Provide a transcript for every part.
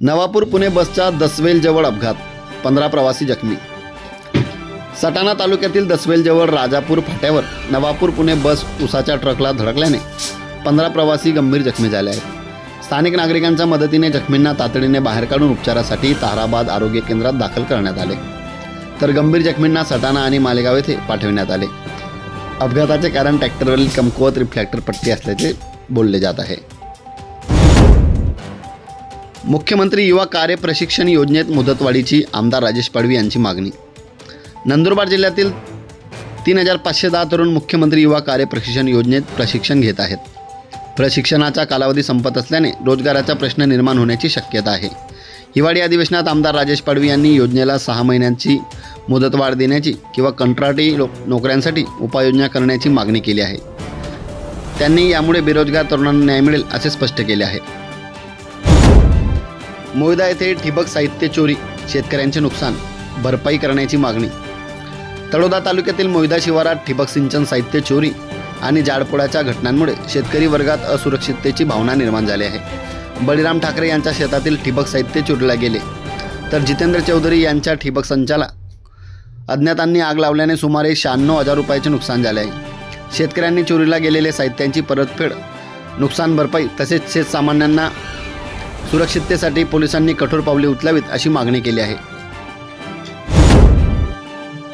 नवापूर पुणे बसच्या दसवेलजवळ अपघात पंधरा प्रवासी जखमी. सटाणा तालुक्यातील दसवेलजवळ राजापूर फाट्यावर नवापूर पुणे बस उसाच्या ट्रकला धडकल्याने पंधरा प्रवासी गंभीर जखमी झाले आहेत. स्थानिक नागरिकांच्या मदतीने जखमींना तातडीने बाहेर काढून उपचारासाठी ताराबाद आरोग्य केंद्रात दाखल करण्यात आले. तर गंभीर जखमींना सटाणा आणि मालेगाव येथे पाठविण्यात आले. अपघाताचे कारण ट्रॅक्टरवरील कमकुवत रिफ्लॅक्टर पट्टी असल्याचे बोलले जात आहे. मुख्यमंत्री युवा कार्य प्रशिक्षण योजनेत मुदतवाढीची आमदार राजेश पाडवी यांची मागणी. नंदुरबार जिल्ह्यातील तीन हजार पाचशे दहा तरुण मुख्यमंत्री युवा कार्य प्रशिक्षण योजनेत प्रशिक्षण घेत आहेत. प्रशिक्षणाचा कालावधी संपत असल्याने रोजगाराचा प्रश्न निर्माण होण्याची शक्यता आहे. हिवाळी अधिवेशनात आमदार राजेश पाडवी यांनी योजनेला सहा महिन्यांची मुदतवाढ देण्याची किंवा कंत्राटी लो नोकऱ्यांसाठी उपाययोजना करण्याची मागणी केली आहे. त्यांनी यामुळे बेरोजगार तरुणांना न्याय मिळेल असे स्पष्ट केले आहे. मोयदा येथे ठिबक साहित्य चोरी शेतकऱ्यांचे नुकसान भरपाई करण्याची मागणी. तळोदा तालुक्यातील मोयदा शिवारात ठिबक सिंचन साहित्य चोरी आणि जाडपोळाच्या घटनांमुळे शेतकरी वर्गात असुरक्षिततेची भावना निर्माण झाली आहे. बळीराम ठाकरे यांच्या शेतातील ठिबक साहित्य चोरीला गेले. तर जितेंद्र चौधरी यांच्या ठिबक संचाला अज्ञातांनी आग लावल्याने सुमारे शहाण्णव हजार रुपयाचे नुकसान झाले आहे. शेतकऱ्यांनी चोरीला गेलेले साहित्यांची परतफेड नुकसान भरपाई तसेच शेतसामान्यांना सुरक्षिततेसाठी पोलिसांनी कठोर पावले उचलावीत अशी मागणी केली आहे.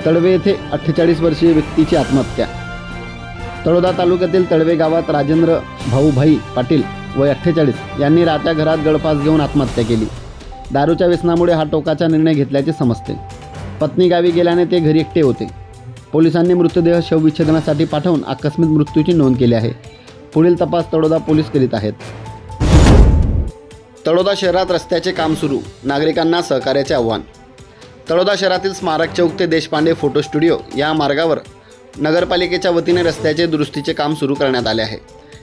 तळवे येथे अठ्ठेचाळीस वर्षीय व्यक्तीची आत्महत्या. तळोदा तालुक्यातील तळवे गावात राजेंद्र भाऊभाई पाटील वय अठ्ठेचाळीस यांनी राहत्या घरात गळफास घेऊन आत्महत्या केली. दारूच्या व्यसनामुळे हा टोकाचा निर्णय घेतल्याचे समजते. पत्नी गावी गेल्याने ते घरी एकटे होते. पोलिसांनी मृतदेह शवविच्छेदनासाठी पाठवून आकस्मिक मृत्यूची नोंद केली आहे. पुढील तपास तळोदा पोलीस करीत आहेत. तळोदा शहरात रस्त्याचे काम सुरू. नागरिकांना सहकार्याचे आव्हान. तळोदा शहरातील स्मारक चौक ते देशपांडे फोटो स्टुडिओ या मार्गावर नगरपालिकेच्या वतीने रस्त्याचे दुरुस्तीचे काम सुरू करण्यात आले आहे.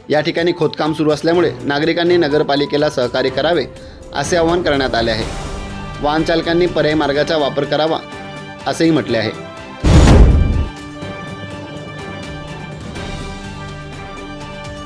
या ठिकाणी खोदकाम सुरू असल्यामुळे नागरिकांनी नगरपालिकेला सहकार्य करावे असे आवाहन करण्यात आले आहे. वाहनचालकांनी पर्याय मार्गाचा वापर करावा असेही म्हटले आहे.